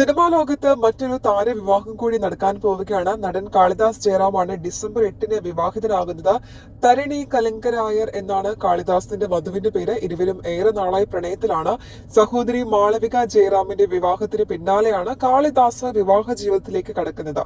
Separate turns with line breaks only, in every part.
Cinema ലോകത്ത് മറ്റൊരു താരവിവാഹം കൂടി നടക്കാൻ പോവുകയാണ്. നടൻ കാളിദാസ് ജയറാമാണ് ഡിസംബർ എട്ടിന് വിവാഹിതനാകുന്നത്. തരണി കലങ്കരായർ എന്നാണ് കാളിദാസിന്റെ വധുവിന്റെ പേര്. ഇരുവരും ഏറെ നാളായി പ്രണയത്തിലാണ്. സഹോദരി മാളവിക ജയറാമിന്റെ വിവാഹത്തിന് പിന്നാലെയാണ് കാളിദാസ് വിവാഹ ജീവിതത്തിലേക്ക് കടക്കുന്നത്.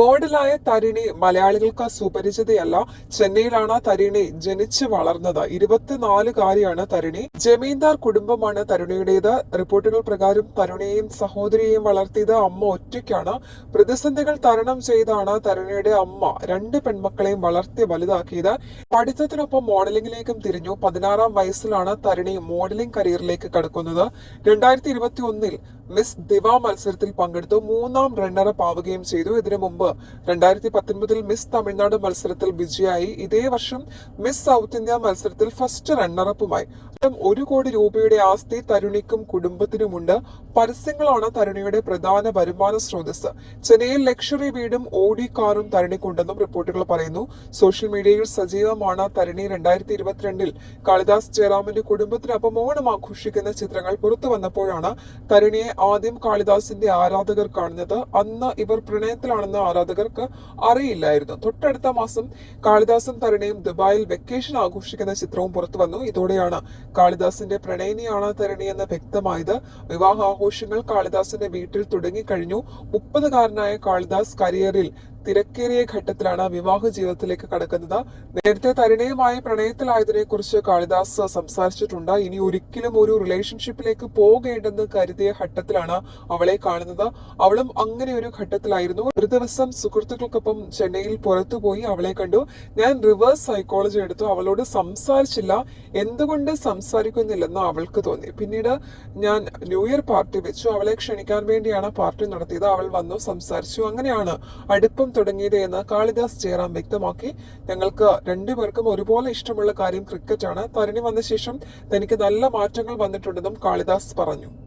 മോഡലായ തരിണി മലയാളികൾക്ക് സുപരിചിതയല്ല. ചെന്നൈയിലാണ് തരിണി ജനിച്ചു വളർന്നത്. ഇരുപത്തിനാലുകാരിയാണ് തരിണി. ജമീന്ദാർ കുടുംബമാണ് തരുണിയുടേത്. റിപ്പോർട്ടുകൾ പ്രകാരം തരുണിയെയും സഹോദരിയെയും വളർത്തിയത് അമ്മ ഒറ്റയ്ക്കാണ്. പ്രതിസന്ധികൾ തരണം ചെയ്താണ് തരുണയുടെ അമ്മ രണ്ട് പെൺമക്കളെയും വളർത്തി വലുതാക്കിയത്. പഠിത്തത്തിനൊപ്പം മോഡലിംഗിലേക്കും തിരിഞ്ഞു. പതിനാറാം വയസ്സിലാണ് തരുണി മോഡലിംഗ് കരിയറിലേക്ക് കടക്കുന്നത്. രണ്ടായിരത്തി ഇരുപത്തി ഒന്നിൽ മിസ് ദിവ മത്സരത്തിൽ പങ്കെടുത്തു. മൂന്നാം റണ്ണറപ്പ് ആവുകയും ചെയ്തു. ഇതിനു മുമ്പ് രണ്ടായിരത്തി പത്തൊൻപതിൽ മിസ് തമിഴ്നാട് മത്സരത്തിൽ വിജയായി ഇതേ വർഷം മിസ് സൗത്ത് ഇന്ത്യ മത്സരത്തിൽ ഫസ്റ്റ് റണ്ണറപ്പുമായി ഒരു കോടി രൂപയുടെ ആസ്തി തരുണിക്കും കുടുംബത്തിനുമുണ്ട്. പരസ്യങ്ങളാണ് തരുണിയുടെ പ്രധാന വരുമാന സ്രോതസ് ചെന്നൈയിൽ ലക്ഷറി വീടും ഓടി കാറും തരുണിക്കുണ്ടെന്നും റിപ്പോർട്ടുകൾ പറയുന്നു. സോഷ്യൽ മീഡിയയിൽ സജീവമാണ് തരുണി രണ്ടായിരത്തി ഇരുപത്തിരണ്ടിൽ കാളിദാസ് ജയറാമിന്റെ കുടുംബത്തിനൊപ്പം ഓണം ആഘോഷിക്കുന്ന ചിത്രങ്ങൾ പുറത്തു വന്നപ്പോഴാണ് തരുണിയെ ആദ്യം കാളിദാസിന്റെ ആരാധകർ കാണുന്നത്. അന്ന് ഇവർ പ്രണയത്തിലാണെന്ന് ആരാധകർക്ക് അറിയില്ലായിരുന്നു. തൊട്ടടുത്ത മാസം കാളിദാസും തരുണിയും ദുബായിൽ വെക്കേഷൻ ആഘോഷിക്കുന്ന ചിത്രവും പുറത്തു വന്നു. ഇതോടെയാണ് കാളിദാസിന്റെ പ്രണയിനിയാണ് തരണി എന്ന് വ്യക്തമായത്. വിവാഹാഘോഷങ്ങൾ കാളിദാസിന്റെ വീട്ടിൽ തുടങ്ങിക്കഴിഞ്ഞു. മുപ്പതുകാരനായ കാളിദാസ് കരിയറിൽ തിരക്കേറിയ ഘട്ടത്തിലാണ് വിവാഹ ജീവിതത്തിലേക്ക് കടക്കുന്നത്. നേരത്തെ തരുണയുമായി പ്രണയത്തിലായതിനെ കുറിച്ച് കാളിദാസ് സംസാരിച്ചിട്ടുണ്ട്. ഇനി ഒരിക്കലും ഒരു റിലേഷൻഷിപ്പിലേക്ക് പോകേണ്ടെന്ന് കരുതിയ ഘട്ടത്തിലാണ് അവളെ കാണുന്നത്. അവളും അങ്ങനെ ഒരു ഘട്ടത്തിലായിരുന്നു. ഒരു ദിവസം സുഹൃത്തുക്കൾക്കൊപ്പം ചെന്നൈയിൽ പുറത്തുപോയി അവളെ കണ്ടു. ഞാൻ റിവേഴ്സ് സൈക്കോളജി എടുത്തു. അവളോട് സംസാരിച്ചില്ല. എന്തുകൊണ്ട് സംസാരിക്കുന്നില്ലെന്ന് അവൾക്ക് തോന്നി. പിന്നീട് ഞാൻ ന്യൂ ഇയർ പാർട്ടി വെച്ചു. അവളെ ക്ഷണിക്കാൻ വേണ്ടിയാണ് പാർട്ടി നടത്തിയത്. അവൾ വന്നു സംസാരിച്ചു. അങ്ങനെയാണ് അടുപ്പം തുടങ്ങിയത് എന്ന് കാളിദാസ് ജയറാം വ്യക്തമാക്കി. ഞങ്ങൾക്ക് രണ്ടുപേർക്കും ഒരുപോലെ ഇഷ്ടമുള്ള കാര്യം ക്രിക്കറ്റാണ്. തരണി വന്ന ശേഷം തനിക്ക് നല്ല മാറ്റങ്ങൾ വന്നിട്ടുണ്ടെന്നും കാളിദാസ് പറഞ്ഞു.